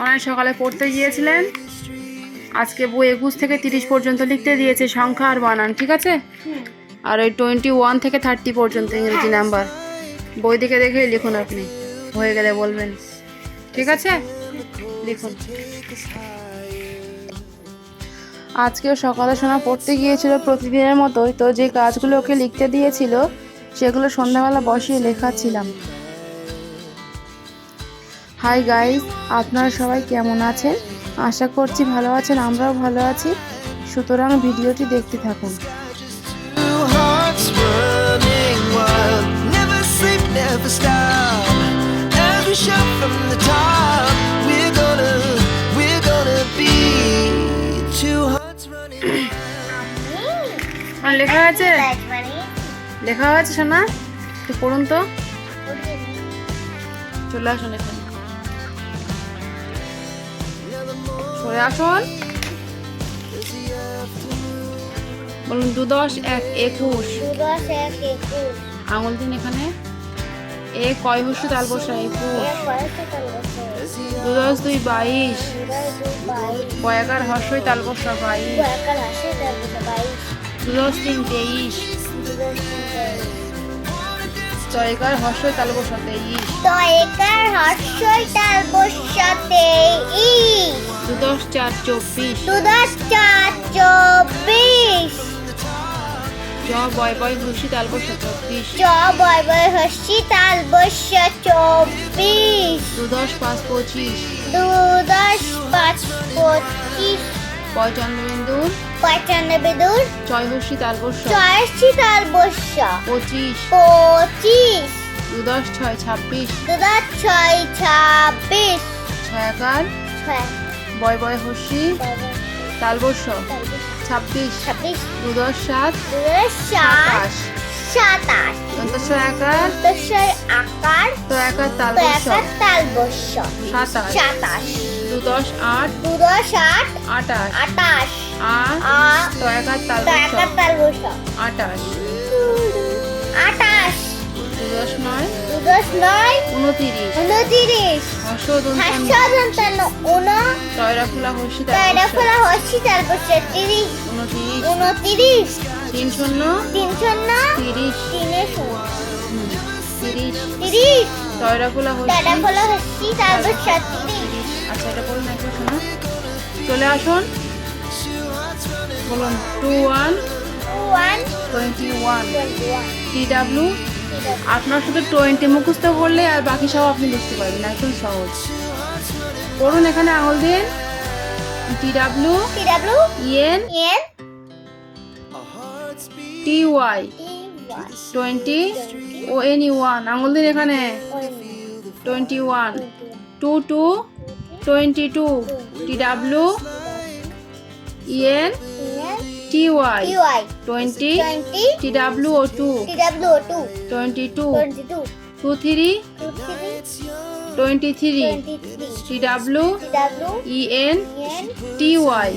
ওনার সকালে পড়তে গিয়েছিলেন। আজকে বই একুশ থেকে তিরিশ পর্যন্ত লিখতে দিয়েছে সংখ্যা আর বানান ঠিক আছে? আর ওই টোয়েন্টি ওয়ান থেকে থার্টি পর্যন্ত ইংরেজি নাম্বার। বই দেখে দেখে লিখুন আপনি হয়ে গেলে বলবেন। ঠিক আছে? লিখুন। আজকে সকালে সোনা পড়তে গিয়েছিল প্রতিদিনের মতোই তো যে কাজগুলো ওকে লিখতে দিয়েছিল সেগুলো সন্ধ্যাবেলা বসিয়ে লেখাচ্ছিলাম। হাই গাইজ আপনারা সবাই কেমন আছেন? আশা করছি ভালো আছেন, আমরাও ভালো আছি। সুতরাং ভিডিওটি দেখতে থাকুন। লেখা আছে? লেখা আছে শোনা তো পড়ুন তো। চলে আসুন এখানে। চলে আসুন। বলুন দু দশ এক একুশ। আঙুল দিন এখানে। এ কয় হস্য তাল বসা একুশ। দু দশ দুই বাইশ। কয়াকার হর্ষই তাল বসা বাইশ। দু দশ তিন তেইশ। ছয়কার হর্ষই তাল বসা তেইশ। তয়কার হর্ষই তাল বসাতে ই দু দশ চার চব্বিশ। দু দশ চার চব্বিশ। জ বয় বয় ঘুষি তাল বসা চব্বিশ। চ বয় বয় হর্ষি তাল বসা চব্বিশ। দু দশ পাঁচ পঁচিশ। দু দশ পাঁচ পঁচিশ। পঁচানব্বই দূর ছয় হর্ষি তাল বসা ছয়াশি তাল বসা পঁচিশ। পঁচিশ। দু দশ ছয় ছাব্বিশ। দু দশ ছয় ছাব্বিশ। ছয়াকার ছয় বয় বয় হর্ষি তাল বসা ছাব্বিশ ছাব্বিশ। দু দশ সাত দু দশ সাত আকাশ সাতাশ। দন্ত একার দশের আকার তো একার তাল তো বসা একার তাল বসা সাতাশ। সাতাশ। দু দশ আট দু দশ আট আটাশ। আটাশ। আ আ তো একার তাল তো বসা একার তাল বসা আটাশ। আটাশ। দু দশ নয়। দু দশ নয়। উনতিরিশ। উনতিরিশ। হাস্যদন্তান্ন উন তিরিশ। উনতিরিশ। উনতিরিশ। তিন শূন্য তিন শূন্য তিরিশ। তিনে আচ্ছা এটা বলুন একটু শোনো। চলে আসুন। বলুন। Two one. Twenty one. Twenty one. T W. আপনার শুধু টোয়েন্টি মুখস্থ করলে আর বাকি সব আপনি লিখতে পারবেন, একদম সহজ। পড়ুন এখানে আঙুল দিন T W T W E N N T Y twenty O N E one আঙুল দিন এখানে। Twenty one two two twenty two T W E N TY TY 20 20 TWO2 TWO2 22 22 23 23 23 TW EN TY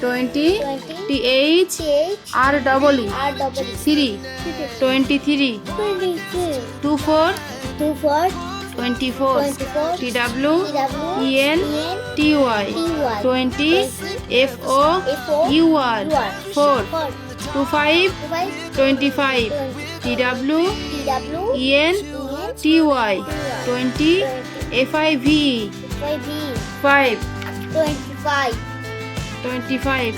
20 TH REE three 23 24 24 24 TW EN TY 20 F O U R four two five twenty five T W T E N N T Y twenty F I V five twenty five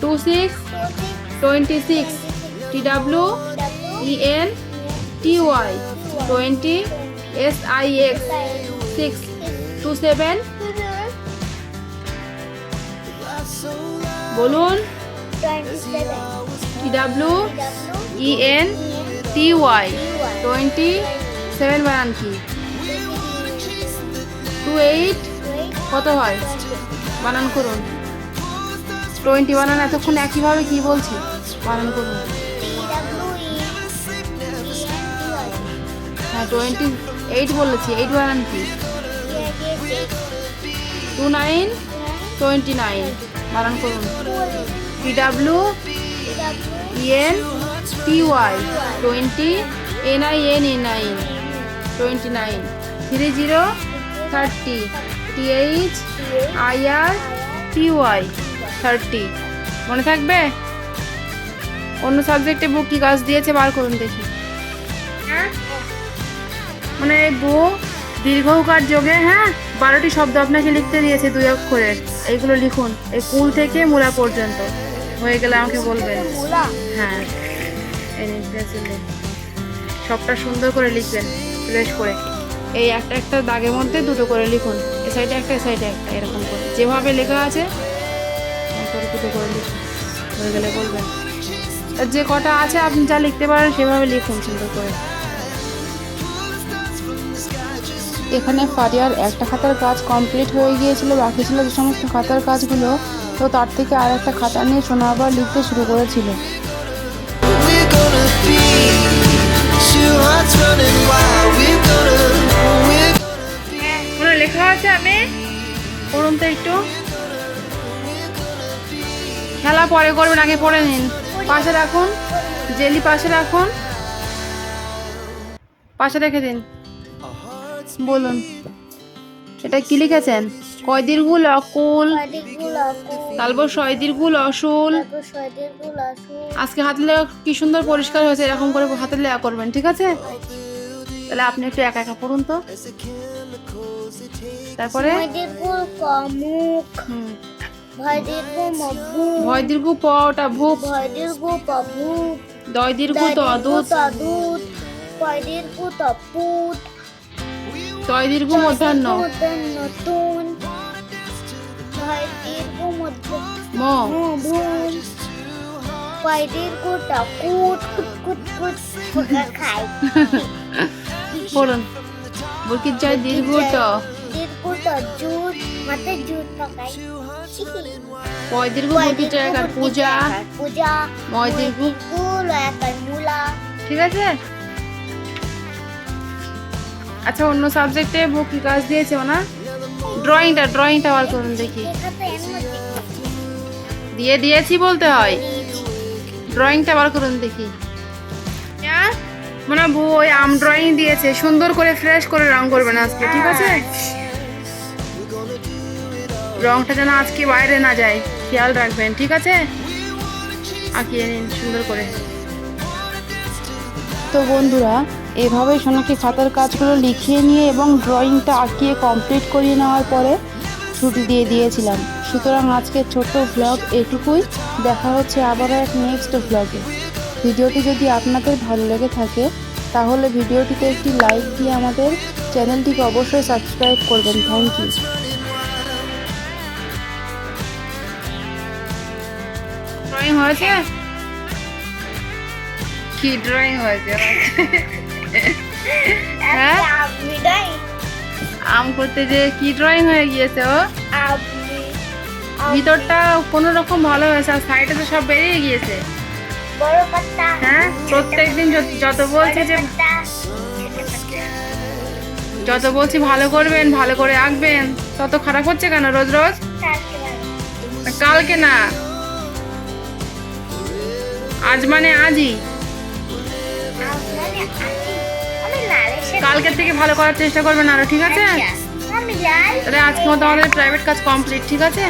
two six twenty six T W E N T Y twenty S I X six two seven বলুন। T W W E N T Y twenty seven বানান কি? Two eight কত হয়? বানান করুন। Twenty বানান এতক্ষণ একইভাবে কি বলছি? বানান করুন। হ্যাঁ টোয়েন্টি এইট বলেছি। এইট বানান কি? টু নাইন টোয়েন্টি নাইন বানান করুন। T W E N T Y twenty N I N A nine twenty nine three zero thirty T H I R T Y thirty মনে থাকবে? অন্য সাবজেক্টে বুক কি কাজ দিয়েছে বার করুন দেখি। মানে বউ দীর্ঘকার যোগে হ্যাঁ বারোটি শব্দ আপনাকে লিখতে দিয়েছে দুই অক্ষরের। এইগুলো লিখুন। এই কুল থেকে মূলা পর্যন্ত। হয়ে গেলে আমাকে বলবেন। হ্যাঁ। এই পেন্সিল সবটা সুন্দর করে লিখবেন ফ্রেশ করে। এই একটা একটা দাগের মধ্যে দুটো করে লিখুন। এ সাইডে একটা এ সাইডে একটা এরকম করে। যেভাবে লেখা আছে করে দুটো করে লিখুন। হয়ে গেলে বলবেন। আর যে কটা আছে আপনি যা লিখতে পারেন সেভাবে লিখুন সুন্দর করে। এখানে ফারিয়ার একটা খাতার কাজ কমপ্লিট হয়ে গিয়েছিল বাকি ছিল যে সমস্ত খাতার কাজগুলো। তো তার থেকে আর একটা খাতা নিয়ে সোনা আবার লিখতে শুরু করেছিল। কোনো লেখা আছে আমি। পড়ুন তো একটু। খেলা পরে করবেন আগে পড়ে নিন। পাশে রাখুন জেলি পাশে রাখুন। পাশে রেখে দিন। বলুন। এটা কি লিখেছেন? কয় দীর্ঘুল অকুল? তারপর ছয় দীর্ঘুল অসুল। আজকে হাতের লেখা কি সুন্দর পরিষ্কার হয়েছে এরকম করে হাতের লেখা করবেন ঠিক আছে? তাহলে আপনি একটু একা একা পড়ুন তো। তারপরে? ভয় দীর্ঘ প ভূপ ভয়দির্ঘ দয় দীর্ঘ তদুত তদুত তপুত তয় দীর্ঘ মধ্যাহ্ন নতুন ভুল কুট কুট কুট খাই বুকির জয় দীর্ঘ ট দীর্ঘ তজুত মাতে জুত পাকাই। পয় দীর্ঘ বুকির জয় পূজা। পূজা। ময় দীর্ঘ একার মূলা। ঠিক আছে? আচ্ছা অন্য সাবজেক্টে বউ কি কাজ দিয়েছে না? ড্রয়িংটা ড্রয়িংটা বার করুন দেখি। দিয়ে দিয়েছি বলতে হয়। ড্রয়িংটা বার করুন দেখি। মানে বই আম ড্রয়িং দিয়েছে। সুন্দর করে ফ্রেশ করে রং করবেন আজকে, ঠিক আছে? রংটা যেন আজকে বাইরে না যায়, খেয়াল রাখবেন, ঠিক আছে? আঁকিয়ে নিন সুন্দর করে। তো বন্ধুরা এভাবেই সোনাকে খাতার কাজগুলো লিখিয়ে নিয়ে এবং ড্রয়িংটা আঁকিয়ে কমপ্লিট করিয়ে নেওয়ার পরে ছুটি দিয়ে দিয়েছিলাম। সুতরাং আজকের ছোট্ট ব্লগ এটুকুই। দেখা হচ্ছে আবারও এক নেক্সট ব্লগে ভিডিওটি যদি আপনাদের ভালো লেগে থাকে, তাহলে ভিডিওটিতে একটি লাইক দিয়ে আমাদের চ্যানেলটিকে অবশ্যই সাবস্ক্রাইব করবেন। থ্যাংক ইউ ড্রয়িং হয়েছে? কি ড্রয়িং হয়েছে? হ্যাঁ আম করতে যে কি ড্রয়িং হয়ে গিয়েছে, ও? ভিতরটা কোনো রকম ভালো হয়েছে, আর সাইডে তো সব বেরিয়ে গিয়েছে। হ্যাঁ? প্রত্যেকদিন যত- বলছি যে যত বলছি ভালো করবেন, ভালো করে আঁকবেন, তত খারাপ হচ্ছে কেন রোজ রোজ? কালকে না। আজ মানে আজই। সাথে কালকের থেকে ভালো করার চেষ্টা করবেন আরও ঠিক আছে? তাহলে আজকে মতো আমাদের প্রাইভেট কাজ কমপ্লিট ঠিক আছে?